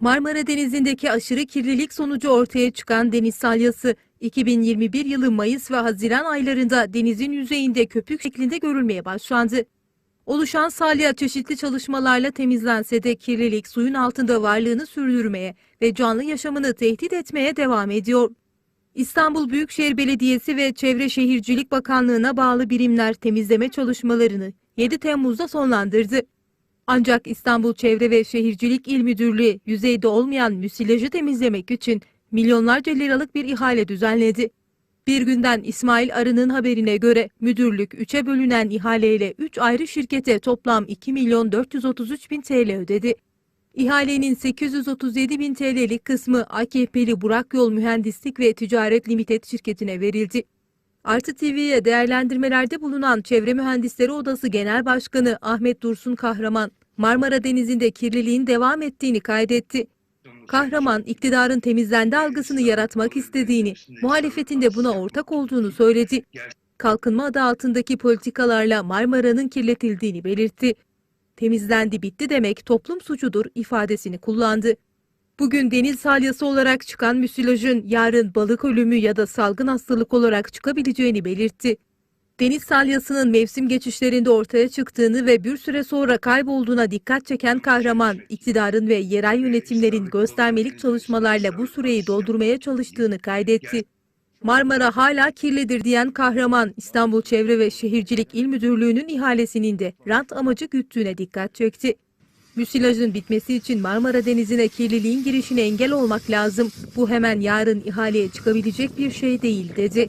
Marmara Denizi'ndeki aşırı kirlilik sonucu ortaya çıkan deniz salyası 2021 yılı Mayıs ve Haziran aylarında denizin yüzeyinde köpük şeklinde görülmeye başlandı. Oluşan salya çeşitli çalışmalarla temizlense de kirlilik suyun altında varlığını sürdürmeye ve canlı yaşamını tehdit etmeye devam ediyor. İstanbul Büyükşehir Belediyesi ve Çevre Şehircilik Bakanlığı'na bağlı birimler temizleme çalışmalarını 7 Temmuz'da sonlandırdı. Ancak İstanbul Çevre ve Şehircilik İl Müdürlüğü yüzeyde olmayan müsilajı temizlemek için milyonlarca liralık bir ihale düzenledi. Bir günden İsmail Arı'nın haberine göre müdürlük 3'e bölünen ihaleyle 3 ayrı şirkete toplam 2 milyon 433 bin TL ödedi. İhalenin 837 bin TL'lik kısmı AKP'li Burak Yol Mühendislik ve Ticaret Limited şirketine verildi. Artı TV'ye değerlendirmelerde bulunan Çevre Mühendisleri Odası Genel Başkanı Ahmet Dursun Kahraman, Marmara Denizi'nde kirliliğin devam ettiğini kaydetti. Kahraman, iktidarın temizlendi algısını yaratmak istediğini, muhalefetin de buna ortak olduğunu söyledi. Kalkınma adı altındaki politikalarla Marmara'nın kirletildiğini belirtti. Temizlendi bitti demek toplum suçudur ifadesini kullandı. Bugün deniz salyası olarak çıkan müsilajın yarın balık ölümü ya da salgın hastalık olarak çıkabileceğini belirtti. Deniz salyasının mevsim geçişlerinde ortaya çıktığını ve bir süre sonra kaybolduğuna dikkat çeken kahraman, iktidarın ve yerel yönetimlerin göstermelik çalışmalarla bu süreyi doldurmaya çalıştığını kaydetti. Marmara hala kirlidir diyen kahraman, İstanbul Çevre ve Şehircilik İl Müdürlüğü'nün ihalesinin de rant amacı güttüğüne dikkat çekti. Müsilajın bitmesi için Marmara Denizi'ne kirliliğin girişine engel olmak lazım. Bu hemen yarın ihaleye çıkabilecek bir şey değil dedi.